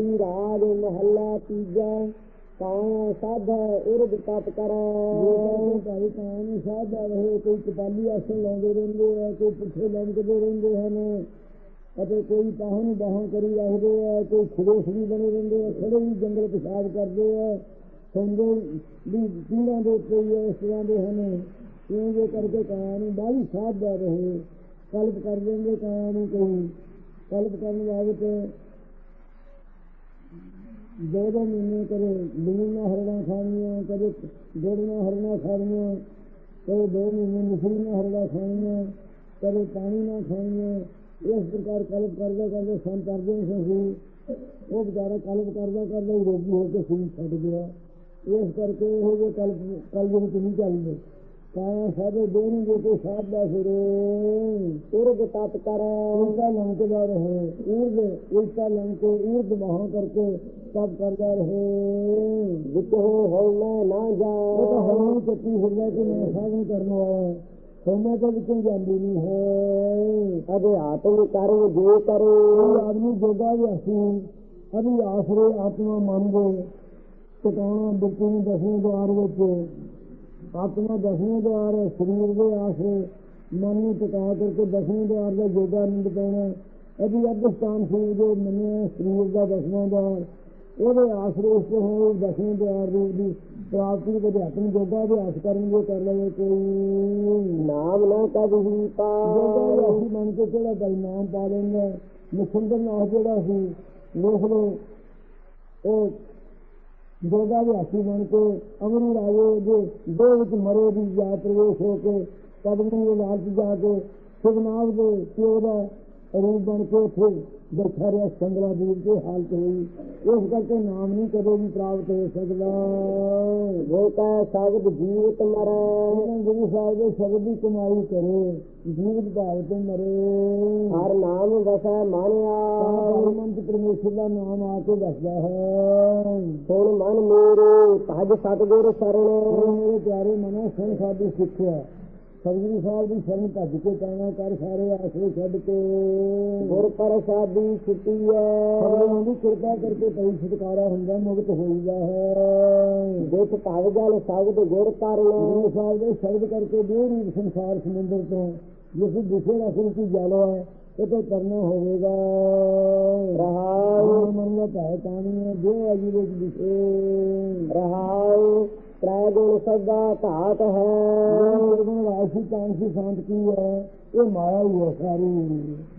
ਆਦੀ ਰਾਗ ਮਹੱਲਾ ਤੀਜਾ ਕਾਂ ਸਾਧ ਉਰਦ ਤਪ ਕਰੋ। ਭਾਈ ਕਾਨ ਸਾਧ ਰਹੇ, ਕੋਈ ਕਪਾਲੀ ਆਸਣ ਲਾਉਂਦੇ ਰਹਿੰਦੇ ਆ, ਕੋਈ ਪੁੱਠੇ ਲੰਘਦੇ ਰਹਿੰਦੇ ਹਨ, ਅਤੇ ਕੋਈ ਬਾਹਾਂ ਨੂੰ ਕਰੀ ਰੱਖਦੇ ਆ, ਕੋਈ ਖੜੋਸ ਵੀ ਬਣੇ ਰਹਿੰਦੇ ਆ ਖੜੇ ਵੀ ਜੰਗਲ ਪਿਸ਼ਾਬ ਕਰਦੇ ਆ ਸੰਦੇ ਵੀ ਪੀੜਾਂ ਦੇ ਉੱਤੇ ਇਸ ਤਰ੍ਹਾਂ ਦੇ ਹਨ। ਇਉਂ ਜੇ ਕਰਕੇ ਕਾਇਆ ਨੂੰ ਬਾਹਲੀ ਸਾਧ ਰਹੇ, ਕਲਪ ਕਰ ਲੈਂਦੇ ਕਾਇਆ ਨੂੰ ਕੋਈ ਕਲਪ ਕਰਨ ਵਾਲੇ ਤੇ ਦੋ ਦੋ ਮਹੀਨੇ ਕਰੇ ਲੂਣਾ ਹਰਣਾ ਖਾਣੀਆਂ, ਕਦੇ ਗੋੜੀਆਂ ਹਰਣਾ ਖਾਣੀਆਂ, ਕਦੇ ਦੋ ਮਹੀਨੇ ਮੁਸਲੀਆਂ ਹਰਣਾ ਖਾਣੀਆਂ, ਕਦੇ ਪਾਣੀ ਨਾ ਖਾਣੀਆਂ, ਇਸ ਪ੍ਰਕਾਰ ਕਲਪ ਕਰਦੇ ਕਰਦੇ ਸੰਤ ਅਰਜਨ ਸਿੰਘ ਸੀ ਉਹ ਵਿਚਾਰਾ ਕਲਪ ਕਰਦਾ ਕਰਦਾ ਹੀ ਰੋਗੀ ਹੋ ਕੇ ਸੂਈ ਛੱਡ ਗਿਆ। ਇਸ ਕਰਕੇ ਉਹ ਜੇ ਕਲਪ ਕਲ ਦੇ ਵਿੱਚ ਨਹੀਂ ਚੱਲਦੇ ਤਾਂ ਸਾਡੇ ਦੇਣ ਦੇ ਕੋਈ ਸਾਧ ਦਾ ਫਿਰ, ਉਰਦ ਤਪ ਕਰੋ, ਉਲਟਾ ਲੰਕਦਾ ਰਹੇ ਊਰਦ ਉਲਟਾ ਲੰਕ ਊਰਦ ਮਹਾ ਕਰਕੇ ਸਭ ਕਰਦਾ ਰਹੇ। ਹੋ ਹੋਣਾ ਨਾ ਉਹ ਤਾਂ ਹੌਲੀ ਚੱਕੀ ਫਿਰਦਾ ਕਿ ਮੈਂ ਸਾਧਨ ਕਰਨ ਵਾਲਾ ਸੋਮਾ ਤਾਂ ਵਿੱਚੋਂ ਜਾਂਦੀ ਨਹੀਂ ਹੈ। ਅਦੇ ਆਤਮ ਕਰਮ ਜੇ ਕਰੋ। ਆਦਮੀ ਜੋਗਾ ਵੀ ਅਸੀਂ ਅਭੀ ਆਸਰੇ ਆਤਮਾ ਮਨ ਦੇ ਟਿਕਾਣਾ ਬਿਲਕੁਲ ਨੂੰ ਦਸਵੇਂ ਦੁਆਰ ਵਿੱਚ। ਆਤਮਾ ਦਸਵੇਂ ਦੁਆਰ ਹੈ, ਸਰੀਰ ਦੇ ਆਸਰੇ। ਮਨ ਨੂੰ ਟਿਕਾ ਕਰਕੇ ਦਸਵੇਂ ਦੁਆਰ ਦਾ ਜੋਗਾ ਨਿੰਦ ਪੈਣਾ। ਅਭੀ ਅਧਿਸ਼ਟਾਨ ਸੀ ਜੋ ਮੰਨਿਆ ਸਰੀਰ ਦਾ ਦਸਵਾਂ ਦੁਆਰ ਉਹਦੇ ਆਸਰੇ ਉਸ ਤੋਂ ਦਸਵੇਂ ਦੁਆਰ ਰੂਪ ਦੀ ਪ੍ਰਾਪਤੀ ਦੇ ਅਧਿਆਤਮ ਜੋਗਾ ਅਭਿਆਸ ਕਰਨਗੇ ਕਰ ਲਵੇ ਕੋਈ ਨਾਮ ਨਾ ਕਬਹੀ ਜੋਗਾ ਪਾਓ ਅਸੀਂ ਮਨ ਕੇ ਕਿਹੜਾ ਗੱਲ ਨਾਮ ਪਾ ਲੈਂਦਾ? ਮੁਖੰਦਰ ਨਾਮ ਜਿਹੜਾ ਸੀ ਵੇਖ ਲੋ ਉਹ ਜੋਗਾ ਦੇ ਹਾਸੀ ਬਣ ਕੇ ਅਮਰੂ ਰਾਜੇ ਦੇ ਦੋ ਵਿੱਚ ਮਰੇ ਦੀ ਪ੍ਰਵੇਸ਼ ਹੋ ਕੇ ਕਦਮੀ ਦੇ ਲਾਲ ਚ ਜਾ ਕੇ ਸੁਗਨਾਵ ਦੇ ਪਿਓ ਦਾ ਰੂਪ ਬਣ ਕੇ ਉੱਥੇ ਬੈਠਾ ਰਿਹਾ ਸੰਗਲਾ ਤੇ ਹਾਲਤ ਹੋਈ। ਇਸ ਕਰਕੇ ਨਾਮ ਨਹੀਂ ਕਦੇ ਵੀ ਪ੍ਰਾਪਤ ਹੋ ਸਕਦਾ। ਕੈ ਸਬਦ ਜੀਵਤ ਮਰੈ। ਗੁਰੂ ਸਾਹਿਬ ਦੇ ਸ਼ਬਦ ਦੀ ਕਮਾਈ ਕਰੇ ਜੀਵਤ ਭਾਵ ਤੇ ਮਰੇ। ਹਰ ਨਾਮ ਵਸੈ ਮਾਨਿਆ। ਪਰਮੰਤ ਪਰਮੇਸ਼ਰ ਦਾ ਨਾਮ ਆ ਕੇ ਦੱਸਦਾ ਹੈ। ਸੁਣ ਮਨ ਮੇਰੇ ਭਜ ਸਤਗੁਰ ਸਰਣ। ਮੇਰੇ ਪਿਆਰੇ ਮਨੋ ਸੁਣ ਸਾਡੀ ਸਿੱਖਿਆ। ਸਤਿਗੁਰੂ ਸਾਹਿਬ ਦੀ ਸ਼ਰਨ ਭੱਜ ਕੇ ਪੈਣਾ ਕਰ ਸਾਰੇ ਆਸਰੇ ਛੱਡ ਕੇ। ਗੁਰ ਪ੍ਰਸਾਦੀ ਛੁਟੀਐ ਸਤਿਗੁਰਾਂ ਦੀ ਕਿਰਪਾ ਕਰਕੇ ਪਈ ਛੁਟਕਾਰਾ ਹੁੰਦਾ ਮੁਕਤ ਹੋਈਦਾ ਹੈ ਜਿਤ ਭਵ ਜਲ ਸ਼ਬਦ ਗੁਰ ਕਰਨ ਗੁਰੂ ਸਾਹਿਬ ਦੇ ਸ਼ਬਦ ਕਰਕੇ ਬੇਰੂਪ ਸੰਸਾਰ ਸਮੁੰਦਰ ਤੋਂ ਜਿਸ ਦਿਸ਼ੇ ਦਾ ਸੁਰਤੀ ਜਲ ਹੈ ਇਹ ਤੋਂ ਕਰਨਾ ਹੋਵੇਗਾ। ਰਹਾਉ। ਮਨ ਦਾ ਕਾਣੀ ਹੈ ਜੋ ਅਜੀ ਵਿੱਚ ਦਿਸ਼ੇ ਰਹਾਉ। ਤ੍ਰੈ ਗੁਣ ਸਦਾ ਧਾਤ ਹੈ। ਗੁਣ ਰਾਸ਼ੀ ਕਾਂਸੀ ਸ਼ਾਂਤ ਕੀ ਹੈ। ਇਹ ਮਾਇਆ ਹੀ ਹੈ ਸਾਰੀ।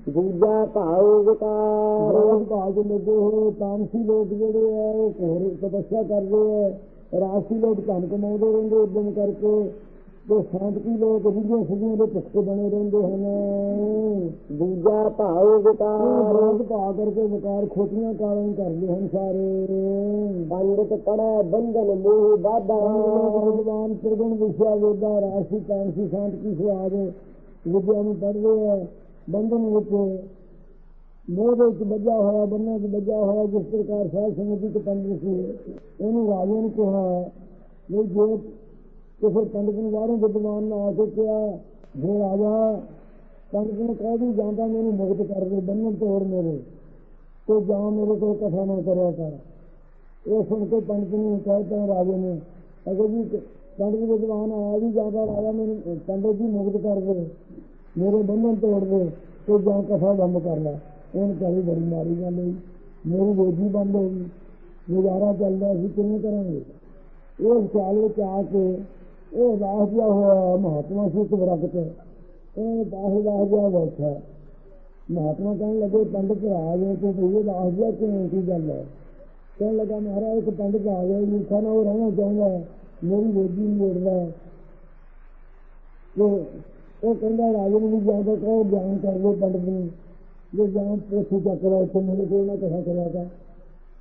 ਦੂਜਾ ਭਾਉ ਵਿਕਾਰ। ਰੋਜ਼ ਭਾਜ ਲੱਗੇ ਹੋਏ ਤਾਮਸੀ ਲੋਕ ਜਿਹੜੇ ਆ ਉਹ ਘੋਰ ਤਪੱਸਿਆ ਕਰਦੇ ਆ। ਰਾਸ਼ੀ ਲੋਕ ਧਨ ਕਮਾਉਂਦੇ ਰਹਿੰਦੇ ਉਦਮ ਕਰਕੇ ਤੇ ਸ਼ਾਂਤੀ ਲੋਕ ਵਿਗਿਆ ਸੁਗਿਆ ਦੇ ਭੁੱਖੇ ਬਣੇ ਰਹਿੰਦੇ ਹਨ। ਦੂਜਾ ਭਾਉ ਵਿਕਾਰ। ਰੋਜ਼ ਭਾ ਕਰਕੇ ਵਿਕਾਰ ਖੋਟੀਆਂ ਕਾਰਨ ਕਰਦੇ ਹਨ ਸਾਰੇ। ਪੰਡਿਤ ਪੜੈ ਬੰਧਨ ਮੋਹ ਬਾਧਾ ਭਗਵਾਨ ਤ੍ਰਿਗੁਣ ਵਿਸ਼ਾ ਵੇਦਾ ਰਾਸ਼ੀ ਕਾਂਸੀ ਸ਼ਾਂਤੀ ਸੁਆਦ ਵਿਦਿਆ ਨੂੰ ਪੜ੍ਹਦੇ ਆ ਬੰਧਨ ਵਿੱਚ। ਮੋਹ ਦੇ ਵਿੱਚ ਬੱਜਾ ਹੋਇਆ ਬੰਨਾਂ ਵਿੱਚ ਬੱਜਾ ਹੋਇਆ ਜਿਸ ਪ੍ਰਕਾਰ ਸਾਧ ਸੰਗਤ ਦੀ ਪੰਡਿਤ ਸੀ ਉਹਨੂੰ ਰਾਜੇ ਨੂੰ ਕਿਹਾ ਵੀ ਜੇ ਤੇ ਫਿਰ ਪੰਡਤ ਨੂੰ ਬਾਹਰੋਂ ਵਿਦਵਾਨ ਨਾ ਆ ਕੇ ਕਿਹਾ ਜੇ। ਰਾਜਾ ਪੰਡਿਤ ਨੂੰ ਕਹਿ ਵੀ ਜਾਂਦਾ ਮੈਨੂੰ ਮੁਕਤ ਕਰ ਦੇ ਬੰਨਣ ਤੋੜ ਮੇਰੇ। ਤੇ ਜਾਂ ਮੇਰੇ ਕੋਲ ਕਥਾ ਨਾ ਕਰਿਆ ਕਰ। ਇਹ ਸੁਣ ਕੇ ਪੰਡਿਤ ਨੂੰ ਕਹਿਤਾ ਰਾਜੇ ਨੇ, ਅਗਰ ਜੀ ਪੰਡਿਤ ਵਿਦਵਾਨ ਆਇਆ ਵੀ ਜਾਂਦਾ, ਰਾਜਾ ਮੈਨੂੰ, ਪੰਡਿਤ ਜੀ ਮੁਕਤ ਕਰ ਦੇ, ਮੇਰੇ ਬੰਧਨ ਤੋੜ ਦੇ, ਤੇ ਜਾਂ ਕਥਾ ਬੰਦ ਕਰ ਲੈ। ਉਹਨ ਕਹੀ ਬੜੀ ਮਾਰੀ ਗੱਲ ਹੋਈ। ਮੇਰੀ ਰੋਜੀ ਬੰਦ ਹੋ ਗਈ। ਗੁਜ਼ਾਰਾ ਚੱਲਦਾ ਸੀ, ਕਿਵੇਂ ਕਰਾਂਗੇ? ਉਹ ਖਿਆਲ ਵਿੱਚ ਆ ਕੇ ਉਹ ਦਾਸ ਜਿਹਾ ਹੋਇਆ ਮਹਾਤਮਾ ਸੀ ਤਬਰਕਤ ਉਹ ਦਾਸ ਦਾਸ ਜਿਹਾ ਬੈਠਾ ਮਹਾਤਮਾ ਕਹਿਣ ਲੱਗੇ ਪੰਡਿਤ ਆ ਗਏ ਤੇ ਇਹ ਦਾਸ ਜਿਹਾ ਕਿਵੇਂ ਕੀ ਗੱਲ ਹੈ ਕਹਿਣ ਲੱਗਾ ਮਹਾਰਾਜ ਇੱਕ ਪੰਡਿਤ ਆ ਗਿਆ ਲਿਖਾ ਨਾ ਉਹ ਰਹਿਣਾ ਚਾਹੁੰਦਾ ਹੈ, ਮੇਰੀ ਰੋਜੀ ਨਹੀਂ ਮੋੜਦਾ ਹੈ। ਤੇ ਉਹ ਕਹਿੰਦਾ ਰਾਜੇ ਨੂੰ ਵੀ ਜਾ ਕੇ ਕਹੋ ਬਿਆਨ ਕਰ ਲਓ ਪੰਡਿਤ ਨੂੰ ਜੇ ਜਾਂ ਪੋਥੀ ਚੱਕ ਰਿਹਾ ਇੱਥੇ ਮੇਰੇ ਕੋਲ ਨਾ ਕਥਾ ਕਰਿਆ ਕਰ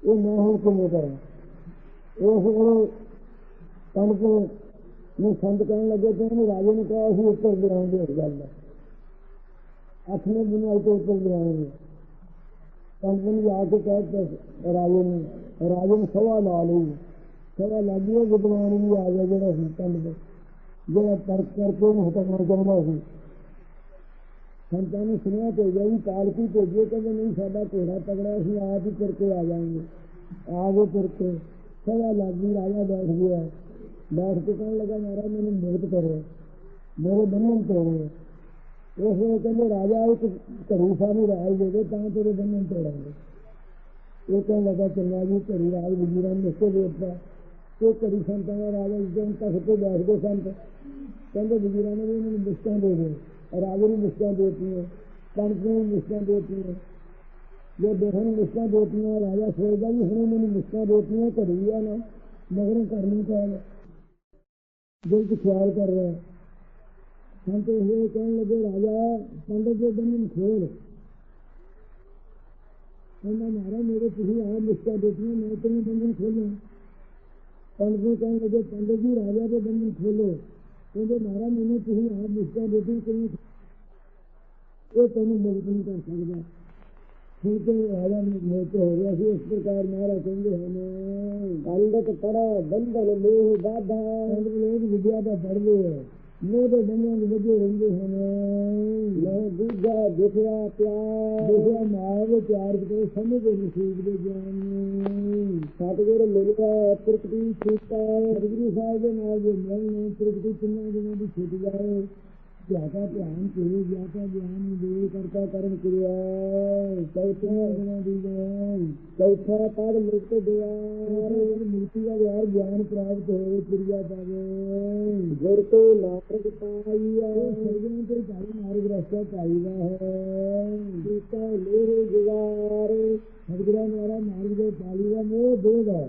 ਇਹ ਮੈਂ ਹੁਣ ਕਿਵੇਂ ਕਰਾਂ ਉਸ ਵੇਲੇ ਪੰਡਿਤ ਨੂੰ ਸੰਤ ਕਹਿਣ ਲੱਗੇ ਕਿ ਇਹਨੂੰ ਰਾਜੇ ਨੂੰ ਕਹੋ ਅਸੀਂ ਉੱਤਰ ਦਿਆਂਗੇ ਇਸ ਗੱਲ ਦਾ ਅੱਠਵੇਂ ਦਿਨ ਆਈ ਤੇ ਉੱਤਰ ਦਿਆਂਗੇ ਪੰਡਿਤ ਨੇ ਜਾ ਕੇ ਕਹਿ ਰਾਜੇ ਨੂੰ ਰਾਜੇ ਨੂੰ ਸਵਾ ਲਾ ਲਈ ਸਵਾ ਲੱਗੀ ਉਹ ਵਿਦਵਾਨ ਵੀ ਆ ਗਿਆ ਜਿਹੜਾ ਸੀ ਪੰਡਿਤ ਜਿਹੜਾ ਤਰਕ ਕਰਕੇ ਉਹਨੂੰ ਹਟਾਉਣਾ ਚਾਹੁੰਦਾ ਸੀ ਸੰਤਾਂ ਨੇ ਸੁਣਿਆ ਭੇਜਿਆ ਵੀ ਪਾਲਕੀ ਭੇਜੀਏ ਕਹਿੰਦੇ ਨਹੀਂ ਸਾਡਾ ਘੋੜਾ ਤਗੜਾ ਅਸੀਂ ਆਪ ਹੀ ਤੁਰ ਕੇ ਆ ਜਾਵਾਂਗੇ ਆ ਗਏ ਤੁਰ ਕੇ ਸਭਾ ਲੱਗੀ ਰਾਜਾ ਬੈਠ ਗਿਆ ਬੈਠ ਕੇ ਕਹਿਣ ਲੱਗਾ ਮਹਾਰਾਜ ਮੈਨੂੰ ਮੁਕਤ ਕਰੋ ਮੇਰੇ ਬੰਧਨ ਤੋੜੋ ਉਸ ਵੇਲੇ ਕਹਿੰਦੇ ਰਾਜਾ ਇੱਕ ਘਰੂ ਸਾਨੂੰ ਰਾਜ ਦੇ ਦੇ ਤਾਂ ਤੇਰੇ ਬੰਧਨ ਤੋੜਾਂਗੇ ਇਹ ਕਹਿਣ ਲੱਗਾ ਚੰਗਾ ਜੀ ਘਰੂ ਰਾਜ ਵਜ਼ੀਰਾਂ ਨੇ ਨਿਸ਼ਚੈ ਦੇ ਦਿੱਤਾ ਇਹ ਘੜੀ ਸੰਤਾਂ ਦਾ ਰਾਜਾ ਜਿੱਦਾਂ ਤਖਤ ਤੇ ਬੈਠ ਗਏ ਸੰਤ ਕਹਿੰਦੇ ਵਜ਼ੀਰਾਂ ਨੇ ਵੀ ਇਹਨਾਂ ਨੂੰ ਮੁਸ਼ਕਾਂ ਦੇ ਦੇ ਰਾਜੇ ਨੂੰ ਮੁਸ਼ਕਾਂ ਦੇ ਦਿੱਤੀਆਂ ਪੰਡਤ ਨੂੰ ਮੁਸ਼ਕਾਂ ਦੇ ਦਿੱਤੀਆਂ ਜੇ ਦੋਹਾਂ ਨੂੰ ਮੁਸ਼ਕਾਂ ਦੇ ਦਿੱਤੀਆਂ ਰਾਜਾ ਸੋਚਦਾ ਵੀ ਹੁਣ ਮੈਨੂੰ ਖਿਆਲ ਕਰ ਰਿਹਾ ਸੰਤ ਇਹ ਕਹਿਣ ਲੱਗੇ, ਰਾਜਾ ਪੰਡਤ ਦੇ ਬੰਦਨ ਖੋਲ। ਕਹਿੰਦਾ ਮਹਾਰਾਜ ਮੇਰੇ ਤੁਸੀਂ ਆਪ ਮੁਸ਼ਕਾਂ ਦਿੱਤੀਆਂ, ਮੈਂ ਤੈਨੂੰ ਬੰਦਨ ਖੋਲਾਂ। ਪੰਡਤ ਨੂੰ ਕਹਿਣ ਲੱਗੇ, ਪੰਡਤ ਜੀ, ਰਾਜਾ ਦੇ ਬੰਦਨ ਖੋਲੋ। ਕਹਿੰਦੇ ਮਹਾਰਾਜ ਮੈਨੂੰ ਤੁਸੀਂ ਆਪ ਮੁਸ਼ਕਾਂ ਦਿੱਤੀ ਕਿਉਂ ਇਹ ਤੈਨੂੰ ਮੁਕਤ ਨਹੀਂ ਕਰ ਸਕਦਾ। ਫਿਰ ਰਾਜਾ ਨੂੰ ਮੋਤ ਹੋ ਗਿਆ ਸੀ। ਇਸ ਪ੍ਰਕਾਰ ਮਹਾਰਾਜ ਕਹਿੰਦੇ ਹਨ ਪੰਡਤ ਪੜਾ ਬੰਧਨ ਮੋਹ ਬਾਧਾ ਲੋਕ ਵਿਦਿਆ ਦਾ ਪੜ੍ਹਦੇ ਹੈ ਮੋਹ ਦੇ ਬੰਧਨਾਂ ਵਿੱਚ ਵਜੇ ਰਹਿੰਦੇ ਹਨ। ਮੈਂ ਦੂਜਾ ਦੇਖਿਆ ਪਿਆਰ। ਦੇਖਿਆ ਮਾਇਆ ਪਿਆਰ ਕਿਤੇ ਸਮਝ ਦੇ ਨਸੀਬ ਦੇ ਗਿਆਨ ਨੂੰ। ਸਤਿਗੁਰ ਮਿਲਿਆ ਪ੍ਰਗਟੀ ਕੀਤਾ। ਸਤਿਗੁਰੂ ਸਾਹਿਬ ਦੇ ਨਾਲ ਜੇ ਮਿਲ ਨੇ ਪ੍ਰਗਤੀ ਕਿੰਨਾ ਦਿਨਾਂ ਦੀ ਛੁੱਟ ਜਾਏ। ਧਿਆਤਾ ਧਿਆਨ ਕਰੇ ਗਿਆਤਾ ਗਿਆਨ ਨੂੰ ਦੇ ਕਰਤਾ ਕਰਮ ਕਿਰਿਆ। ਚੌਥਾ ਦਿਨਾਂ ਦੀ ਜਾਨ ਚੌਥਾ ਪਦ ਮੁਕਤ ਦਿਆ ਮੁਕਤੀ ਦਾ ਯਾਰ ਗਿਆਨ ਪ੍ਰਾਪਤ ਹੋਵੇ ਕਿਰਿਆ ਪਾਵੇ। ਗੁਰ ਕੋ ਨਾਰਦ ਪਾਈਆ ਸਰਜਨ ਤੇ ਚਾਲੀ ਮਾਰਗ ਰਸਤਾ ਚਾਹੀਦਾ ਹੈ। ਕੀਤਾ ਮੇਰੇ ਜਵਾਰ ਸਤਿਗੁਰਾਂ ਦੁਆਰਾ ਮਾਰਗ ਦੇ ਚਾਲੀ ਦਾ ਮੋਹ ਦੇਗਾ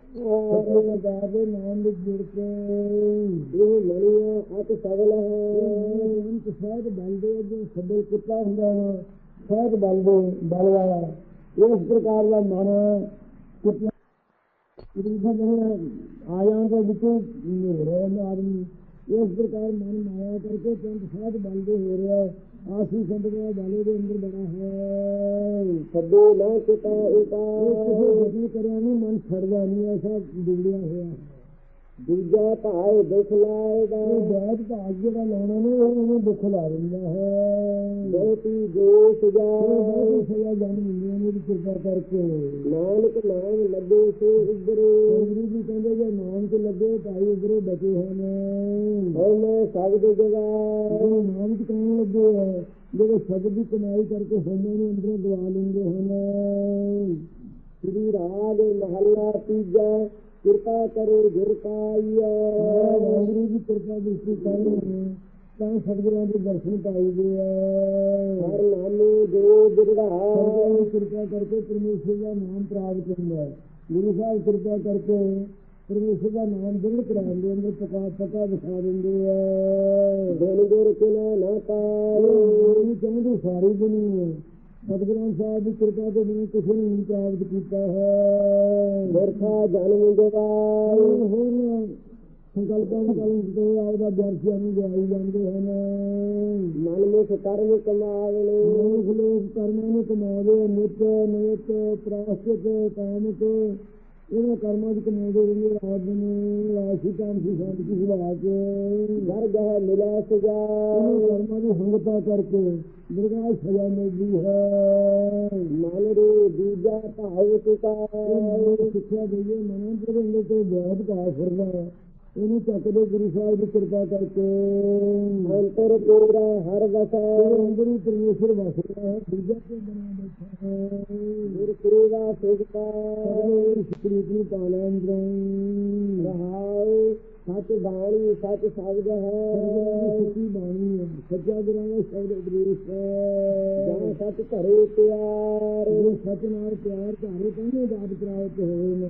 ਕਿਰਪਾ ਦੇ ਨਾਮ ਵਿੱਚ ਜੁੜ ਕੇ ਇਹ ਮਣੀਆ ਅਤ ਸਗਲ ਹੈ ਜੀਵਨ ਸਹਿਜ ਬਲਦੇ ਜੋ ਸਬਲ ਕੁੱਤਾ ਹੁੰਦਾ ਹੈ ਸਹਿਜ ਬਲਦੇ ਬਲ ਵਾਲਾ ਇਸ ਪ੍ਰਕਾਰ ਦਾ ਮਨ ਕੁੱਤਾ ਰਿਸ਼ਾ ਜਿਹੜਾ ਆਇਆਂ ਦੇ ਵਿੱਚ ਹੋ ਰਿਹਾ ਆਦਮੀ ਇਸ ਪ੍ਰਕਾਰ ਮਨ ਮਾਇਆ ਕਰਕੇ ਚੰਦ ਸਹਿਜ ਬਲਦੇ ਹੋ ਰਿਹਾ। ਹੈ ਆਸੀ ਸੰਤਿਆ ਬਾਲੇ ਦੇ ਅੰਦਰ ਬੜਾ ਹੈ। ਸਭੇ ਨਾ ਕਿਤਾ ਇਹ ਉਪਾ ਕਿਸੇ ਕਰਿਆ ਨਹੀਂ ਮਨ ਛੜਦਾ ਨਹੀਂ ਐਸਾ ਡੁੱਬਿਆ ਹੋਇਆ। ਹੈ ਦੂਜਾ ਭਾਏ ਦੁਖ ਲਾਏਗਾ ਇਹ ਬਾਦ ਭਾਗ ਜਿਹੜਾ ਲਾਉਣਾ ਨੇ ਉਹ ਉਹਨੂੰ ਦੁੱਖ ਲਾ ਦਿੰਦਾ ਹੈ। ਬਹੁਤੀ ਜਾ ਬਹੁਤ ਸਜ਼ਾ ਜਾਣ ਮਿਲਦੀਆਂ ਨੇ ਇਹਦੀ ਕਿਰਪਾ ਕਰਕੇ। ਨਾਨਕ ਨਾਮ ਲੱਗੇ ਸੋ ਉਬਰੇ ਗੁਰੂ ਜੀ ਕਹਿੰਦੇ ਜੇ ਨਾਮ ਤੇ ਲੱਗੇ ਭਾਈ ਉਧਰੇ ਬਚੇ ਹਨ ਹਉ ਮੈਂ ਸਬਦ ਜਗਾ। ਉਹ ਨਾਮ ਤੇ ਕਹਿਣ ਲੱਗੇ ਹੈ? ਜਿਹੜੇ ਸ਼ਬਦ ਦੀ ਕਮਾਈ ਕਰਕੇ ਹੋਂਦੇ ਨੂੰ ਅੰਦਰੋਂ ਦਵਾ ਲੈਂਦੇ ਹਨ ਸ੍ਰੀ ਰਾਗ ਮਹੱਲਾ ਤੀਜਾ। ਕਿਰਪਾ ਕਰੇ ਗੁਰ ਪਾਈਆ ਵਾਹਿਗੁਰੂ ਜੀ ਕਿਰਪਾ ਦ੍ਰਿਸ਼ਟੀ ਕਰਦੇ ਨੇ ਤਾਂ ਸਤਿਗੁਰਾਂ ਦੇ ਦਰਸ਼ਨ ਪਾਈਦੇ ਆ। ਹਰ ਨਾਮੇ ਜੋ ਬਿਰੜਾ ਦੀ ਕਿਰਪਾ ਕਰਕੇ ਪਰਮੇਸ਼ਰ ਦਾ ਨਾਮ ਪ੍ਰਾਪਤ ਹੁੰਦਾ ਹੈ। ਗੁਰੂ ਸਾਹਿਬ ਕਿਰਪਾ ਕਰਕੇ ਪਰਮੇਸ਼ਰ ਦਾ ਨਾਮ ਦ੍ਰਿੜ ਕਰਾਉਂਦੇ ਅੰਦਰ ਪਕਾ ਪਕਾ ਦਿਖਾ ਦਿੰਦੇ ਆ। ਦਿਨ ਗੁਰ ਕਿਨਾ ਨਾ ਪਾਏ। ਇਹ ਕਹਿੰਦੇ ਸਾਰੀ ਦੁਨੀਆ ਸਤਿਗੁਰਾਂ ਸਾਹਿਬ ਦੀ ਕਿਰਪਾ ਤੋਂ ਬਿਨਾਂ ਨੇ ਨਹੀਂ ਪ੍ਰਾਪਤ ਕੀਤਾ ਹੈ। ਵਰਖਾ ਜਨਮ ਹੋਰ ਹੋਰ ਸੰਕਲਪਾਂ ਦੀ ਕਲਮ ਤੇ ਆਉਦਾ ਵਿਅਰਥੀਆਂ ਨੂੰ ਜਾਈ ਜਾਂਦੇ ਹਨ। ਮਨ ਮੁਖ ਕਰਮ ਕਮਾਵਣੇ ਮਨੁੱਖ ਲੋਕ ਕਰਮਾਂ ਨੂੰ ਕਮਾਉਂਦੇ ਨਿਤ ਨਿਤ ਪ੍ਰਾਸ਼ਚਿਤ ਕਾਮਿਕ। ਇਹਨਾਂ ਕਰਮਾਂ ਦੀ ਕਮਾਉਂਦੇ ਰਹਿੰਦੇ ਰਾਤ ਨੂੰ ਰਾਸ਼ੀ ਕਾਮ ਸੀ ਸੰਤ ਕੀ ਸੁਭਾ ਕੇ ਘਰ ਗਹ ਮਿਲਾ ਸਜਾ। ਕਰਮਾਂ ਦੀ ਹੰਗਤਾ ਕਰਕੇ ਦੁਰਗਾ ਸਜ਼ਾ ਮਿਲਦੀ ਹੈ। ਮਨ ਰੇ ਦੂਜਾ ਭਾਵ ਇਹ ਸਿੱਖਿਆ ਦਈਏ ਮਨਾਂ ਦੇ ਅੰਦਰ ਤੋਂ ਬਹੁਤ ਫਿਰਦਾ ਹੈ। ਇਹਨੂੰ ਚੱਕਦੇ ਗੁਰੂ ਸਾਹਿਬ ਦੀ ਕਿਰਪਾ ਕਰਕੇ। ਅੰਤਰ ਪੂਰਾ ਹਰ ਵਸਾ। ਤੇਰੇ ਅੰਦਰ ਪਰਮੇਸ਼ਰ ਵਸ ਰਿਹਾ ਹੈ ਦੂਜਾ ਤੇ ਬਣਿਆ ਬੈਠਾ ਹੈ ਗੁਰ ਕਰੇਗਾ ਸੁਖਤਾ ਸਿਕਰੀਤ ਨੂੰ ਪਾਣਾ ਅੰਦਰੋਂ। ਰਹਾਉ ਸੱਚ ਬਾਣੀ ਸੱਚ ਸ਼ਬਦ ਹੈ। ਸੱਚੀ ਬਾਣੀ ਹੈ ਸੱਚਾ ਗੁਰਾਂ ਦਾ ਸ਼ਬਦ ਉਪਦੇਸ਼ ਜਾਂ ਹੈ ਸੱਚ ਘਰੇ ਪਿਆਰ। ਸੱਚ ਨਾਲ ਪਿਆਰ ਘਾਰੇ ਕਹਿੰਦੇ ਦਾਤ ਪ੍ਰਾਪਤ ਹੋਏ ਨੇ।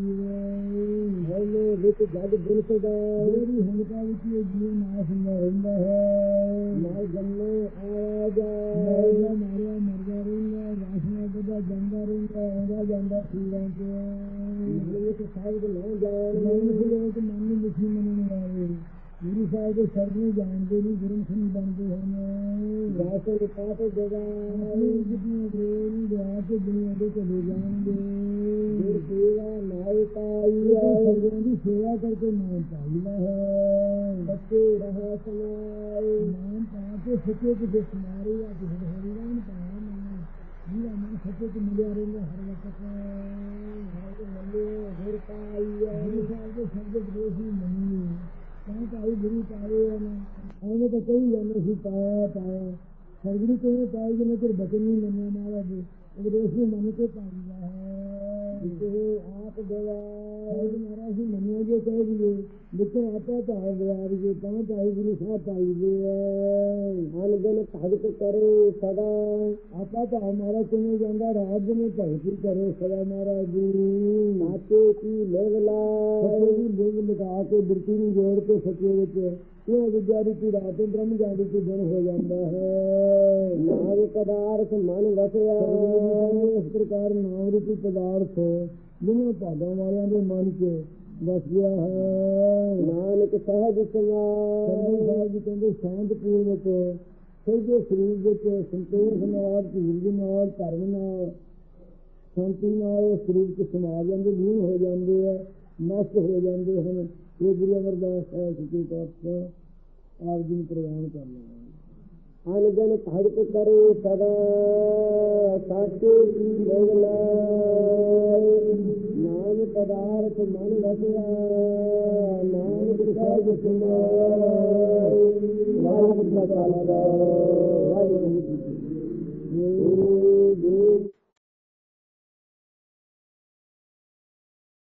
ਵਿੱਚ ਜਗ ਬਿਨ ਸਦਾ ਜਿਹੜੀ ਹੰਕਾ ਵਿੱਚ ਇਹ ਜੀਵ ਨਾਸ ਹੁੰਦਾ ਰਹਿੰਦਾ ਹੈ। ਨਾ ਜੰਮੇ ਆਇਆ ਜਾ। ਮਾਰਿਆ ਮਾਰਿਆ ਮਰਦਾ ਰਹਿੰਦਾ ਵਾਸਨਾ ਬਦਾ ਜਾਂਦਾ ਰਹਿੰਦਾ ਆਉਂਦਾ ਜਾਂਦਾ ਸੀਰਾਂ ਚ ਮਨ ਵਿੱਚ ਸਾਹਿਬ ਨਾ ਜਾਣ। ਮਨੁੱਖ ਲੋਕ ਮਨ ਨੂੰ ਮਿੱਠੀ ਮੰਨਣ ਵਾਲੇ ਗੁਰੂ ਸਾਹਿਬ ਦੇ ਸ਼ਬਦ ਨੂੰ ਜਾਣਦੇ ਨਹੀਂ ਗੁਰਮੁਖ ਨਹੀਂ ਬਣਦੇ ਹਨ ਰਾਸਲ ਪਾਪ ਜਗਾ ਆਪਣੀ ਜਿੱਤੀ ਗ੍ਰੇਨ ਦਿਆ ਕੇ ਦੁਨੀਆ ਦੇ ਚਲੇ ਜਾਣਗੇ ਗੁਰ ਸੇਵਾ ਨਾਇ ਪਾਈਆ ਇਹ ਸਰਦਾਂ ਦੀ ਸੇਵਾ ਕਰਕੇ ਨਾਮ ਪਾਈਦਾ ਹੈ ਬੱਚੇ ਰਹਾ ਸਮਾਏ ਨਾਮ ਪਾ ਕੇ ਸੱਚੇ ਕਿਸੇ ਸਮਾਰੇ ਆ ਕਿਸੇ ਹਰਿਨਾਮ ਪਾਇਆ ਨਾਮ ਜੀਵਾ ਮਨ ਸੱਚੇ ਤੇ ਮਿਲਿਆ ਰਹਿੰਦਾ ਹਰ ਵਕਤ ਹਰ ਮੰਨੇ ਗੁਰ ਪਾਈਆ ਗੁਰੂ ਸਾਹਿਬ ਦੇ ਸ਼ਬਦ ਬਰੇਸੀ ਮੰਨੀ ਤਾਂ ਭਾਈ ਗੁਰੂ ਪਾਏ ਹਨ ਐਵੇਂ ਤਾਂ ਕਈ ਜਾਂਦੇ ਸੀ ਪਾਇਆ ਪਾਇਆ। ਸਰਗੁਰੂ ਕਿਵੇਂ ਪਾਏ ਜਿਵੇਂ ਕਿ ਬਚਨ ਨਹੀਂ ਮੰਨਿਆ ਮਹਾਰਾਜ ਉਪਦੇਸ਼ ਨੂੰ ਮੰਨ ਕੇ ਪਾਉਂਦਾ ਹੈ। ਜਿਸੇ ਆਪ ਦੇਵਾ ਮਹਾਰਾਜ ਜੀ ਮੰਨਿਆ ਜੇ ਕਹੇ ਜੀ ਕਰੇ ਸਦਾ। ਆਪਾ ਤਾਂ ਹਮਾਰਾ ਕਿਵੇਂ ਜਾਂਦਾ ਰਾਜ ਨੂੰ ਭਗਤੀ ਕਰੇ ਸਦਾ ਮਹਾਰਾਜ ਜੀ। ਸਾਚੇ ਕੀ ਲੇਵਲਾ ਸੱਚੇ ਦੀ ਲਿੰਗ ਲਗਾ ਕੇ ਬਿਰਤੀ ਨੂੰ ਜੋੜ ਕੇ ਸੱਚੇ ਵਿੱਚ ਇਹ ਵਿਦਿਆਰੀ ਦੀ ਰਾਤ ਨੂੰ ਬ੍ਰਹਮ ਗਿਆਨੀ ਦੀ ਦਿਨ ਹੋ ਜਾਂਦਾ ਹੈ। ਨਾਮ ਪਦਾਰਥ ਮਨ ਵਸਿਆ। ਇਸ ਪ੍ਰਕਾਰ ਨਾਮ ਰੂਪੀ ਪਦਾਰਥ ਜਿਹਨੂੰ ਭਾਗਾਂ ਵਾਲਿਆਂ ਦੇ ਮਨ 'ਚ ਵਸ ਗਿਆ ਹੈ। ਨਾਨਕ ਸਹਿਜ ਸਰਬੀ ਸਮਾਏ ਸਾਹਿਬ ਜੀ ਕਹਿੰਦੇ ਸ਼ਾਂਤ ਪੂਰਵਕ ਸਹਿਜੇ ਸਰੀਰ ਵਿੱਚ ਸੰਤੋਖ ਨਾਲ ਧੀਰਜ ਨਾਲ ਧਰਮ ਨਾਲ ਸ਼ਾਂਤੀ ਨਾਲ ਸਰੀਰ ਚ ਸਮਾ ਜਾਂਦੇ ਲੀਨ ਹੋ ਜਾਂਦੇ ਆ ਨਸ਼ਟ ਹੋ ਜਾਂਦੇ ਹਨ। ਇਹ ਗੁਰੂ ਅਮਰਦਾਸ ਸਾਹਿਬ ਜੀ ਪਾਤਸ਼ਾਹ ਆਪ ਜੀ ਨੂੰ ਪ੍ਰਵਾਨ ਕਰ ਲੈਣਾ ਮਨ ਦਿਨ ਭਗਤ ਕਰੇ ਸਦਾ ਸਾਚੇ ਕੀ ਲੇਵਲਾ